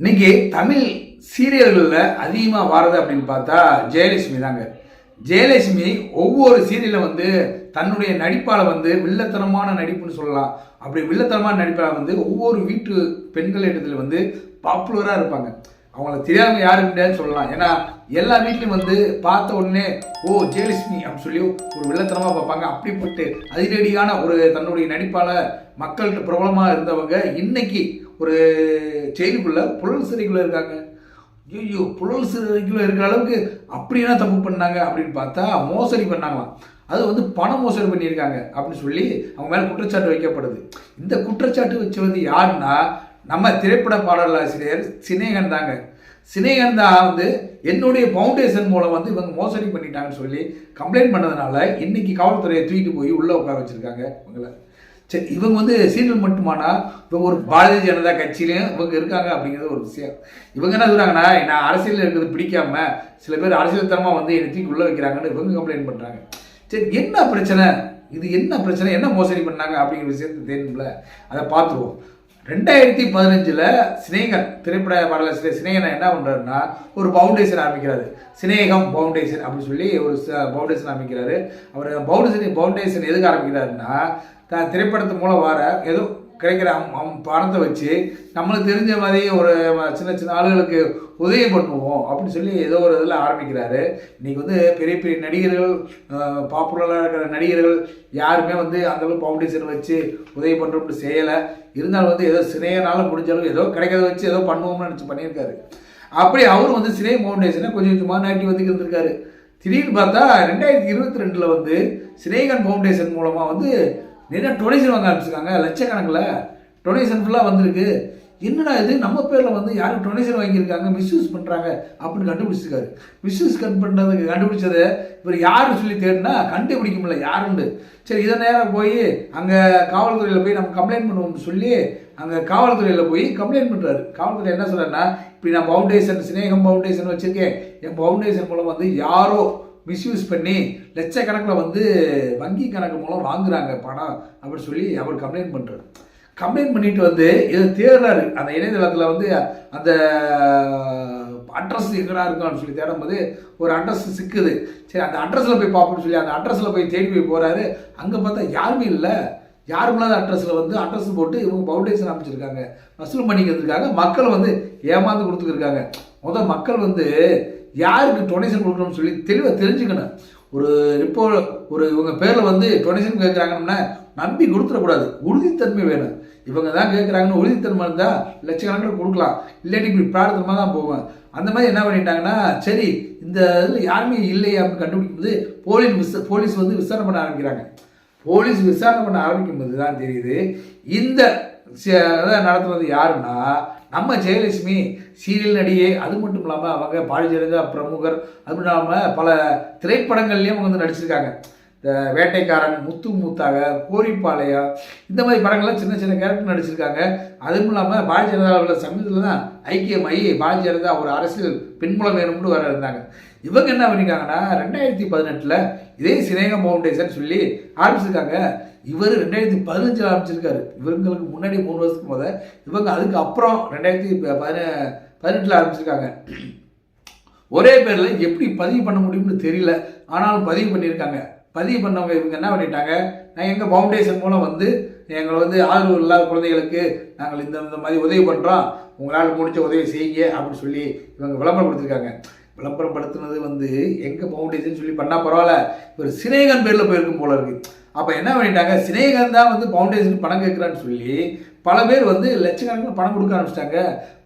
இன்னைக்கு தமிழ் சீரியல்களில் அதிகமாக வாரது அப்படின்னு பார்த்தா ஜெயலட்சுமி தாங்க. ஜெயலட்சுமி ஒவ்வொரு சீரியலில் வந்து தன்னுடைய நடிப்பால் வந்து வில்லத்தனமான நடிப்புன்னு சொல்லலாம். அப்படி வில்லத்தனமான நடிப்பால் வந்து ஒவ்வொரு வீட்டு பெண்கள் இடத்துல வந்து பாப்புலராக இருப்பாங்க. அவங்கள தெரியாமல் யாரும் முடியாதுன்னு சொல்லலாம். ஏன்னா எல்லா வீட்லையும் வந்து பார்த்த உடனே ஓ ஜெயலட்சுமி அப்படின்னு சொல்லி ஒரு வில்லத்தனமாக பார்ப்பாங்க. அப்படிப்பட்டு அதிரடியான ஒரு தன்னுடைய நடிப்பால் மக்கள்கிட்ட பிரபலமாக இருந்தவங்க இன்னைக்கு ஒரு செயலுக்குள்ள புழல் சிறைக்குள்ள இருக்காங்க. ஐயோ புழல் சிறைக்குள்ள இருக்கிற அளவுக்கு அப்படி என்ன தப்பு பண்ணாங்க அப்படின்னு பார்த்தா மோசடி பண்ணாங்களாம். அது வந்து பண மோசடி பண்ணியிருக்காங்க அப்படின்னு சொல்லி அவங்க மேலே குற்றச்சாட்டு வைக்கப்படுது. இந்த குற்றச்சாட்டு வச்சு வந்து யாருன்னா நம்ம திரைப்பட பாடலாசிரியர் சினேகன் தாங்க. சினேகன் தான் வந்து என்னுடைய ஃபவுண்டேஷன் மூலம் வந்து இவங்க மோசடி பண்ணிட்டாங்கன்னு சொல்லி கம்ப்ளைண்ட் பண்ணதுனால இன்னைக்கு காவல்துறையை தூக்கிட்டு போய் உள்ளே உட்கார வச்சிருக்காங்க இவங்களை. சரி இவங்க வந்து சீரியல் மட்டுமானா? இவங்க ஒரு பாரதிய ஜனதா கட்சியிலையும் இவங்க இருக்காங்க அப்படிங்கிறது ஒரு விஷயம். இவங்க என்ன சொல்கிறாங்கன்னா நான் அரசியலில் இருக்கிறது பிடிக்காம சில பேர் அரசியல் தரமாக வந்து என்னை தூக்கி உள்ள வைக்கிறாங்கன்னு இவங்க கம்ப்ளைண்ட் பண்ணுறாங்க சரி என்ன பிரச்சனை? இது என்ன பிரச்சனை? என்ன மோசடி பண்ணாங்க அப்படிங்கிற விஷயத்தை தெரியும்ல அதை பார்த்துருவோம். ரெண்டாயிரத்தி பதினஞ்சில் சினேகன் திரைப்பட பாடலாசிரியர் சினேகன் என்ன பண்ணுறாருன்னா ஒரு ஃபவுண்டேஷன் ஆரம்பிக்கிறாரு. சினேகம் ஃபவுண்டேஷன் அப்படின்னு சொல்லி ஒரு ஃபவுண்டேஷன் ஆரம்பிக்கிறாரு. அவர் ஃபவுண்டேஷன் ஃபவுண்டேஷன் எதுக்கு ஆரம்பிக்கிறாருன்னா திரைப்படத்து மூலம் வர ஏதோ கிடைக்கிற அம் பணத்தை வச்சு நம்மளுக்கு தெரிஞ்ச மாதிரி ஒரு சின்ன சின்ன ஆளுகளுக்கு உதவி பண்ணுவோம் அப்படின்னு சொல்லி ஏதோ ஒரு இதில் ஆரம்பிக்கிறாரு. இன்றைக்கி வந்து பெரிய பெரிய நடிகர்கள் பாப்புலராக இருக்கிற நடிகர்கள் யாருமே வந்து அந்தளவு ஃபவுண்டேஷன் வச்சு உதவி பண்ணுறோம்னு செய்யலை. இருந்தாலும் வந்து ஏதோ சினையனால முடிஞ்ச அளவு ஏதோ கிடைக்கிறத வச்சு ஏதோ பண்ணுவோம்னு நினச்சி பண்ணியிருக்காரு. அப்படி அவர் வந்து சினை ஃபவுண்டேஷனை கொஞ்சம் கொஞ்சமாக நாட்டி வந்துட்டு இருந்திருக்காரு. திடீர்னு பார்த்தா ரெண்டாயிரத்தி இருபத்தி ரெண்டில் வந்து சினேகன் ஃபவுண்டேஷன் மூலமாக வந்து நிறைய டொனேஷன் வாங்க ஆரம்பிச்சிருக்காங்க. லட்சக்கணக்கில் டொனேஷன் ஃபுல்லாக வந்திருக்கு. என்னடா இது? நம்ம பேரில் வந்து யாரும் டொனேஷன் வாங்கியிருக்காங்க மிஸ்யூஸ் பண்ணுறாங்க அப்படின்னு கண்டுபிடிச்சிருக்காரு. மிஸ்யூஸ் கண் பண்ணுறதுக்கு கண்டுபிடிச்சதை இவர் யார் சொல்லி தேடினா கண்டுபிடிக்க முடியல யாருண்டு? சரி இதை நேரம் போய் அங்கே காவல்துறையில் போய் நம்ம கம்ப்ளைண்ட் பண்ணுவோம்னு சொல்லி அங்கே காவல்துறையில் போய் கம்ப்ளைண்ட் பண்ணுறாரு காவல்துறை என்ன சொல்கிறேன்னா இப்படி நான் ஃபவுண்டேஷன் ஸ்னேகம் ஃபவுண்டேஷன் வச்சுருக்கேன். என் ஃபவுண்டேஷன் மூலம் வந்து யாரோ மிஸ்யூஸ் பண்ணி லட்சக்கணக்கில் வந்து வங்கி கணக்கு மூலம் வாங்குறாங்க பணம் அப்படின்னு சொல்லி அவர் கம்ப்ளைண்ட் பண்ணுறாரு கம்ப்ளைண்ட் பண்ணிட்டு வந்து இதை தேடுறாரு. அந்த இணையதளத்தில் வந்து அந்த அட்ரஸ் எங்கடா இருக்கான்னு சொல்லி தேடும்போது ஒரு அட்ரஸ் சிக்குது. சரி அந்த அட்ரஸில் போய் பார்ப்போம்னு சொல்லி அந்த அட்ரஸில் போய் தேடி போய் போகிறாரு அங்கே பார்த்தா யாருமே இல்லை. யாரும் இல்லாத அட்ரஸில் வந்து அட்ரஸ் போட்டு இவங்க ஃபவுண்டேஷன் அமைச்சிருக்காங்க. வசூல் பண்ணிக்கிறதுக்காக மக்கள் வந்து ஏமாந்து கொடுத்துருக்காங்க முதல் மக்கள் வந்து யாருக்கு டொனேஷன் கொடுக்கணும்னு சொல்லி தெளிவாக தெரிஞ்சுக்கணும். ஒரு இப்போ ஒரு இவங்க பேரில் வந்து டொனேஷன் கேட்குறாங்கன்னா நம்பி கொடுத்துடக்கூடாது. உறுதித்தன்மை வேணும். இவங்க தான் கேட்குறாங்கன்னு உறுதித்தன்மை இருந்தால் லட்சக்கணக்கில் கொடுக்கலாம். இல்லாட்டி இப்படி பிரார்த்தமாக தான் போவேன் அந்த மாதிரி என்ன பண்ணிட்டாங்கன்னா சரி இந்த இதில் யாருமே இல்லையே அப்படின்னு கண்டுபிடிக்கும்போது போலீஸ் விச போலீஸ் வந்து விசாரணை பண்ண ஆரம்பிக்கிறாங்க. போலீஸ் விசாரணை பண்ண ஆரம்பிக்கும் போது தான் தெரியுது இந்த நடத்துறது யாருன்னா நம்ம ஜெயலட்சுமி சீரியல் நடிகை அது மட்டும் இல்லாமல் அவங்க பாரதிய பிரமுகர் அது மட்டும் இல்லாமல் பல திரைப்படங்கள்லேயும் அவங்க வந்து நடிச்சிருக்காங்க. இந்த வேட்டைக்காரன் முத்து முத்தாக கோரிப்பாளையா இந்த மாதிரி படங்கள்லாம் சின்ன சின்ன கேரக்டர் நடிச்சிருக்காங்க. அதுவும் இல்லாமல் பாரதிய ஜனதாவில் சமீபத்தில் தான் ஐக்கியமாகி பாரதிய ஜனதா ஒரு அரசியல் பின்புலம் வேணும்னு வர இருந்தாங்க. இவங்க என்ன பண்ணியிருக்காங்கன்னா ரெண்டாயிரத்தி பதினெட்டில் இதே சினேகம் ஃபவுண்டேஷன் சொல்லி ஆரம்பிச்சிருக்காங்க. இவர் ரெண்டாயிரத்தி பதினஞ்சில் ஆரம்பிச்சிருக்காரு. இவங்களுக்கு முன்னாடி மூணு வருஷத்துக்கு முத இவங்க அதுக்கு அப்புறம் ரெண்டாயிரத்தி பதின பதினெட்டில் ஆரம்பிச்சிருக்காங்க. ஒரே பேரில் எப்படி பதிவு பண்ண முடியும்னு தெரியல. ஆனாலும் பதிவு பண்ணியிருக்காங்க. பதிவு பண்ணவங்க இவங்க என்ன பண்ணிட்டாங்க? நாங்கள் எங்கள் ஃபவுண்டேஷன் மூலம் வந்து எங்களை வந்து ஆதரவு இல்லாத குழந்தைகளுக்கு நாங்கள் இந்த இந்த மாதிரி உதவி பண்ணுறோம் உங்களால் முடிச்ச உதவி செய்யுங்க அப்படின்னு சொல்லி இவங்க விளம்பரப்படுத்திருக்காங்க. விளம்பரப்படுத்துனது வந்து எங்கள் ஃபவுண்டேஷன் சொல்லி பண்ணால் பரவாயில்ல. ஒரு சினேகன் பேரில் போயிருக்கும் போல இருக்குது அப்போ என்ன பண்ணிட்டாங்க? சிநேகன் தான் வந்து ஃபவுண்டேஷனுக்கு பணம் கேட்குறான்னு சொல்லி பல பேர் வந்து லட்சக்கணக்கில் பணம் கொடுக்க ஆரம்பிச்சிட்டாங்க.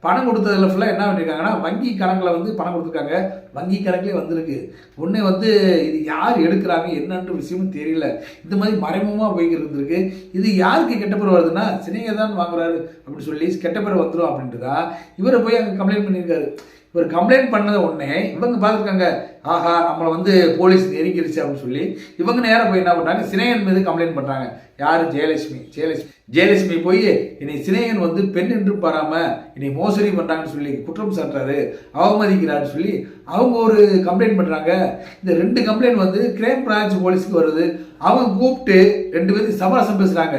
பணம் கொடுத்ததில் ஃபுல்லாக என்ன பண்ணியிருக்காங்கன்னா வங்கி கணக்கில் வந்து பணம் கொடுத்துருக்காங்க. வங்கி கணக்கிலே வந்திருக்கு. ஒன்று வந்து இது யார் எடுக்கிறாங்க? என்னன்ற விஷயமும் தெரியல. இந்த மாதிரி மறைமுகமாக போய்கிட்டு இருந்திருக்கு. இது யாருக்கு கெட்ட பேர் வருதுன்னா சினேக தான் வாங்குறாரு அப்படின்னு சொல்லி கெட்ட பேர் வந்துடும் அப்படின்ட்டு தான் இவரை போய் அங்கே கம்ப்ளைண்ட் பண்ணியிருக்காரு. இவர் கம்ப்ளைண்ட் பண்ணதை உடனே இவங்க பார்த்துருக்காங்க. ஆஹா நம்மளை வந்து போலீஸ் நெருங்கிருச்சு அப்படின்னு சொல்லி இவங்க நேரம் போய் என்ன பண்ணுறாங்க சினேகன் மீது கம்ப்ளைண்ட் பண்ணுறாங்க யார்? ஜெயலட்சுமி. ஜெயலட்சுமி. ஜெயலட்சுமி போய் இனி சினேகன் வந்து பெண் என்று பாராமல் இனி மோசடி பண்ணுறாங்கன்னு சொல்லி குற்றம் சாட்டுறாரு. அவமதிக்கிறான்னு சொல்லி அவங்க ஒரு கம்ப்ளைண்ட் பண்ணுறாங்க இந்த ரெண்டு கம்ப்ளைண்ட் வந்து கிரைம் பிரான்ச் போலீஸ்க்கு வருது. அவங்க கூப்பிட்டு ரெண்டு பேரும் சமரசம் பேசுகிறாங்க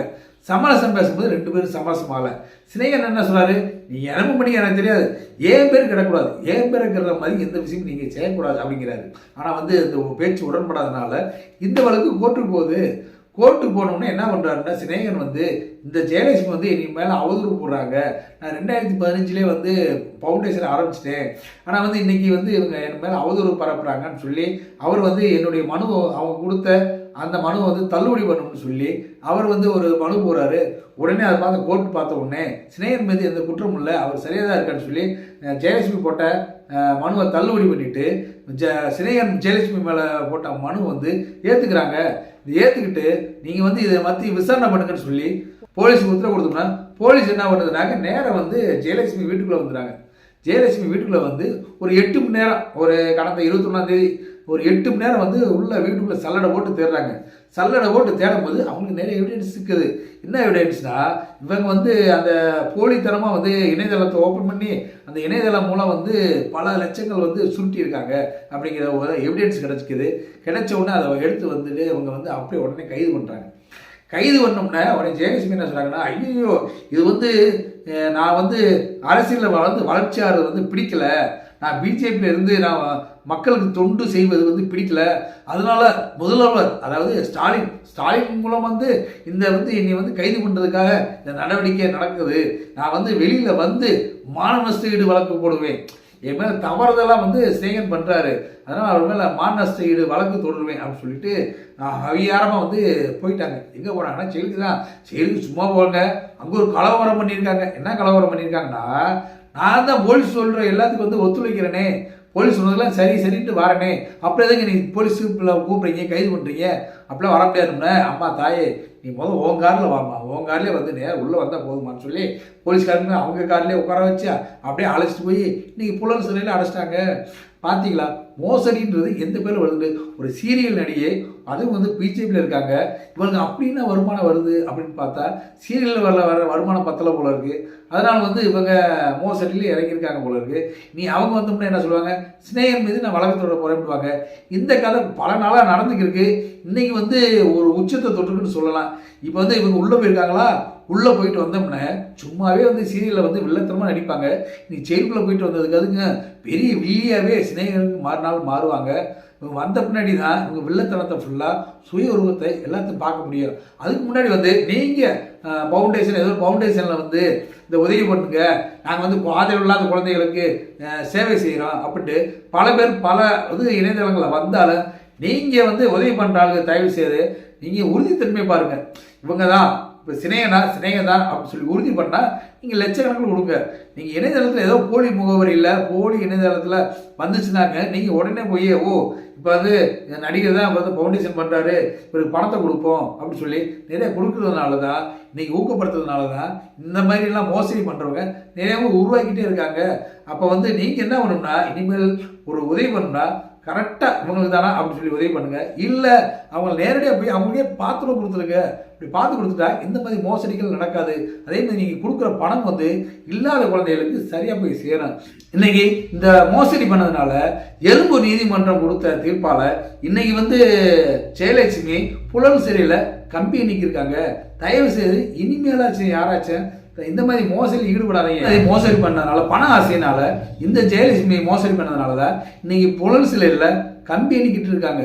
சமரசம் பேசும்போது ரெண்டு பேரும் சமரசம் ஆகலை. சிநேகன் என்ன சொல்கிறாரு நீ இறப்பு பண்ணி எனக்கு தெரியாது. ஏன் பேர் கிடக்கூடாது ஏன் பேர் இருக்கிற மாதிரி எந்த விஷயமும் நீங்கள் செய்யக்கூடாது அப்படிங்கிறாரு. ஆனால் வந்து இந்த பேச்சு உடன்படாதனால இந்த வழக்கு கோர்ட்டுக்கு போகுது. கோர்ட்டுக்கு போனோம்னா என்ன பண்ணுறாருன்னா சிநேகன் வந்து இந்த ஜெயலட்சுமி வந்து என் மேலே அவதூறு போடுறாங்க. நான் ரெண்டாயிரத்தி பதினஞ்சுலேயே வந்து ஃபவுண்டேஷன் ஆரம்பிச்சிட்டேன். ஆனால் வந்து இன்றைக்கி வந்து இவங்க என் மேலே அவதூறு பரப்புகிறாங்கன்னு சொல்லி அவர் வந்து என்னுடைய மனு அவங்க கொடுத்த அந்த மனு வந்து தள்ளுபடி பண்ணணும்னு சொல்லி அவர் வந்து ஒரு மனு போகிறாரு உடனே அதை பார்த்து கோர்ட் பார்த்த உடனே சிநேகன் மீது எந்த குற்றமும் இல்லை அவர் சரியாக தான் இருக்கான்னு சொல்லி ஜெயலட்சுமி போட்ட மனுவை தள்ளுபடி பண்ணிட்டு ஜ சினேகன் ஜெயலட்சுமி மேலே போட்ட மனு வந்து ஏற்றுக்கிறாங்க இது ஏற்றுக்கிட்டு நீங்கள் வந்து இதை மற்றி விசாரணை பண்ணுங்கன்னு சொல்லி போலீஸுக்கு உத்தரவு கொடுத்தோம்னா போலீஸ் என்ன பண்ணுதுனாக்க நேரம் வந்து ஜெயலட்சுமி வீட்டுக்குள்ளே வந்துடுறாங்க. ஜெயலட்சுமி வீட்டுக்குள்ளே வந்து ஒரு எட்டு மணி நேரம் ஒரு கடந்த இருபத்தொன்னாம் தேதி ஒரு எட்டு மணி நேரம் வந்து உள்ள வீட்டுக்குள்ளே சல்லடை போட்டு தேடுறாங்க. சல்லடை போட்டு தேடும்போது அவங்களுக்கு நிறைய எவிடன்ஸ் இருக்குது. என்ன எவிடன்ஸ்னா இவங்க வந்து அந்த போலித்தனமாக வந்து இணையதளத்தை ஓப்பன் பண்ணி அந்த இணையதளம் மூலம் வந்து பல லட்சங்கள் வந்து சுருட்டியிருக்காங்க அப்படிங்கிற ஒரு எவிடன்ஸ் கிடச்சிக்குது. கிடைச்ச உடனே அதை எடுத்து வந்துட்டு அவங்க வந்து அப்படியே உடனே கைது பண்ணுறாங்க கைது பண்ணோம்னா உடனே ஜெயலட்சுமி என்ன சொல்கிறாங்கன்னா ஐயோ இது வந்து நான் வந்து அரசியலில் வளர்ந்து வளர்ச்சியாளர் வந்து பிடிக்கல. நான் பிஜேபியில் இருந்து நான் மக்களுக்கு தொண்டு செய்வது வந்து பிடிக்கல. அதனால முதல்வர் அதாவது ஸ்டாலின் ஸ்டாலின் மூலம் வந்து இந்த வந்து என்னை வந்து கைது பண்ணுறதுக்காக இந்த நடவடிக்கை நடக்குது. நான் வந்து வெளியில் வந்து மான நஷ்டஈடு வழக்கு போடுவேன். என் மேலே தவறுதெல்லாம் வந்து ஸ்நேகன் பண்ணுறாரு அதனால் அவர் மேலே மான வழக்கு தொடருவேன் அப்படின்னு சொல்லிட்டு அவியாரமாக வந்து போயிட்டாங்க. எங்கே போனாங்கன்னா செயலுக்கு தான். செயலுக்கு சும்மா போங்க. அங்கே ஒரு கலவரம் பண்ணியிருக்காங்க. என்ன கலவரம் பண்ணியிருக்காங்கன்னா நான் தான் போலீஸ் சொல்கிற எல்லாத்துக்கும் வந்து ஒத்துழைக்கிறேனே. போலீஸ் சொன்னதெல்லாம் சரி சரின்ட்டு வரனே. அப்புறம் எதுக்கு நீ போலீஸ் கூப்பிட்றீங்க கைது பண்ணுறீங்க அப்படிலாம் வர முடியாதுன்னு அம்மா. தாயே நீ முதல் உன் காரில் வாமா உன் கார்லேயே வந்து நேரம் உள்ளே வந்தால் போதுமான்னு சொல்லி போலீஸ்காரங்க அவங்க கார்லேயே உட்கார வச்சு அப்படியே அழைச்சிட்டு போய் இன்றைக்கி புலன் சிறையில் அடைச்சிட்டாங்க. பார்த்தீங்களா மோசடின்றது எந்த பேரும் வருது? ஒரு சீரியல் நடிகை அதுவும் வந்து பிஜேபியில் இருக்காங்க. இவங்க அப்படின்னா வருமானம் வருது அப்படின்னு பார்த்தா சீரியலில் வர வர வருமானம் பத்தலை போல இருக்குது அதனால் வந்து இவங்க மோசடியில் இறங்கியிருக்காங்க போல இருக்குது நீ அவங்க வந்தோம்னா என்ன சொல்லுவாங்க? ஸ்னேகம் மீது நான் வழக்கத்தோட போகிறேன்னுவாங்க இந்த கதை பல நாளாக நடந்துக்கிருக்கு. இன்றைக்கி வந்து ஒரு உச்சத்தை தொட்டுக்குன்னு சொல்லலாம். இப்போ வந்து இவங்க உள்ளே போயிருக்காங்களா? உள்ளே போயிட்டு வந்தோம்னா சும்மாவே வந்து சீரியலில் வந்து வில்லத்தனமாக நடிப்பாங்க. நீ ஜெயிலுக்குள்ளே போயிட்டு வந்ததுக்கு அதுங்க பெரிய வில்லியாகவே சிநேகனுக்கு மாறினாலும் மாறுவாங்க. இவங்க வந்த பின்னாடி தான் இவங்க வில்லத்தனத்தை ஃபுல்லாக சுய உருவத்தை எல்லாத்தையும் பார்க்க முடியும். அதுக்கு முன்னாடி வந்து நீங்கள் பவுண்டேஷன் ஏதோ பவுண்டேஷனில் வந்து இந்த உதவி பண்ணுங்க. நாங்கள் வந்து ஆதரவு இல்லாத குழந்தைகளுக்கு சேவை செய்கிறோம் அப்படின்ட்டு பல பேர் பல இது இணையதளங்களில் வந்தாலும் நீங்கள் வந்து உதவி பண்ணுறாங்க தயவு செய்து நீங்கள் உறுதித்தன்மை பாருங்கள் இவங்க தான் இப்போ சினேகனா தான் அப்படின்னு சொல்லி உறுதி பண்ணால் நீங்கள் லட்சக்கணக்கில் கொடுங்க. நீங்கள் இணையதளத்தில் ஏதோ போலி முகவரியில் போலி இணையதளத்தில் வந்துச்சுனாங்க நீங்கள் உடனே போய் ஓ இப்போ வந்து நடிகர் தான் வந்து ஃபவுண்டேஷன் பண்ணுறாரு இவருக்கு பணத்தை கொடுப்போம் அப்படின்னு சொல்லி நிறைய கொடுக்குறதுனால தான் இன்றைக்கி ஊக்கப்படுத்துறதுனால தான் இந்த மாதிரிலாம் மோசடி பண்ணுறவங்க நிறையவும் உருவாக்கிட்டே இருக்காங்க. அப்போ வந்து நீங்கள் என்ன பண்ணணும்னா இனிமேல் ஒரு உதவி பண்ணணும்னா கரெக்டாக இவங்களுக்கு தானா அப்படின்னு சொல்லி உதவி பண்ணுங்கள் இல்லை அவங்க நேரடியாக போய் அவங்களே பாத்திரம் கொடுத்துருங்க. இப்படி பார்த்து கொடுத்துட்டா இந்த மாதிரி மோசடிகள் நடக்காது. அதே மாதிரி நீங்கள் கொடுக்குற பணம் வந்து இல்லாத குழந்தைகளுக்கு சரியாக போய் சேரும். இன்னைக்கு இந்த மோசடி பண்ணதுனால எறும்பு நீதிமன்றம் கொடுத்த தீர்ப்பால் இன்னைக்கு வந்து ஜெயலட்சுமி புலன் சிறையில் கம்பி நிற்கிருக்காங்க தயவு செய்து இனிமேலாச்சும் யாராச்சும் இந்த மாதிரி மோசடி ஈடுபடாதீங்க. அதே மோசடி பண்ணதுனால பண ஆசையினால இந்த ஜெயலட்சுமி மோசடி பண்ணதுனால தான் இன்னைக்கு புலன் சிலையில் கம்பி எண்ணிக்கிட்டு இருக்காங்க.